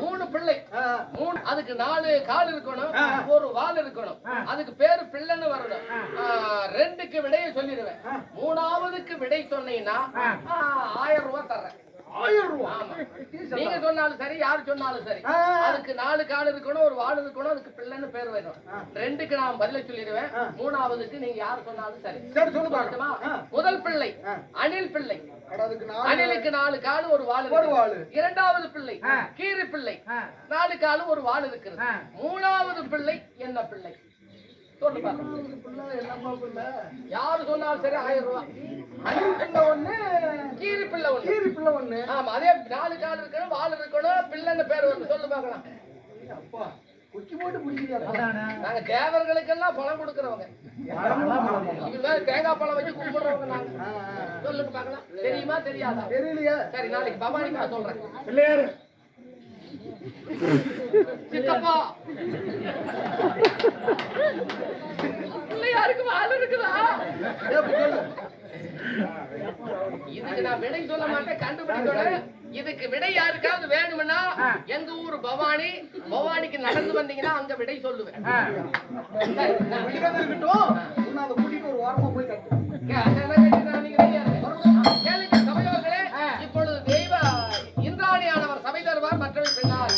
மூணு பிள்ளை. மூணு அதுக்கு நாலு கால் இருக்கணும். ஒரு வால் இருக்கணும். அதுக்கு பேரு பிள்ளைன்னு வரணும். ரெண்டுக்கு விடையை சொல்லிடுவேன். மூணாவதுக்கு விடை சொன்னீங்கன்னா ஆ, ஆயிரம் ரூபாய் தர்றேன் ஆயிரம் ரூபா ஆமா. நீங்க சொன்னாலும் சரி யார் சொன்னாலும் சரி. அதுக்கு நாலு கால் இருக்கணும் ஒரு வால் இருக்கணும் அதுக்கு பிள்ளைன்னு பேர் வரும் ரெண்டுக்கு நான் பதில சொல்லிடுவேன். மூணாவதுக்கு நீங்க யார் சொன்னாலும் சரி. சொல்லு. முதல் பிள்ளை. அணில் பிள்ளை. அணிலுக்கு நாலு கால் ஒரு வால் ஒரு. வாலு. இரண்டாவது பிள்ளை கீரி பிள்ளை. நாலு காலு ஒரு வால் இருக்கிறது மூணாவது பிள்ளை என்ன பிள்ளை? சொல்லு? யாரு சொன்னாலும் சரி ஆயிரம் ரூபாய் ஒண்ணு கீரி பிள்ளை ஒண்ணு. ஆமா அதே நாலு கால் இருக்கணும் வால் இருக்கணும் பிள்ளைன்னு பேர் வந்து சொல்லு பாக்கலாம் அப்பா குச்சி போட்டு பிடிக்கிறியா நாங்க தேவர்களுக்கெல்லாம் பணம் கொடுக்கறவங்க. இதுதான் தேங்காய் பழம் வச்சு கும்பிடுறவங்க நாங்க. சொல்லுங்க தெரியுமா தெரியாதா? தெரியலையே. சரி நாளைக்கு நான் சொல்றேன். பிள்ளையாரு. சித்தப்பா. பிள்ளையாருக்கு வால் இருக்குதா? இதுக்கு நான் விடை சொல்ல மாட்டேன் கண்டுபிடிக்கணும். இதுக்கு விடை யாருக்காவது வேணும்னா எங்க ஊர் பவானி பவானிக்கு நடந்து வந்தீங்கன்னா அங்க விடை சொல்லுவேன். கூட்டிட்டு ஒரு வாரமா போய் கட்டுவோம் இப்பொழுது தெய்வ இந்திராணியானவர் சபை தருவார் மற்றவை பெண்ணார்.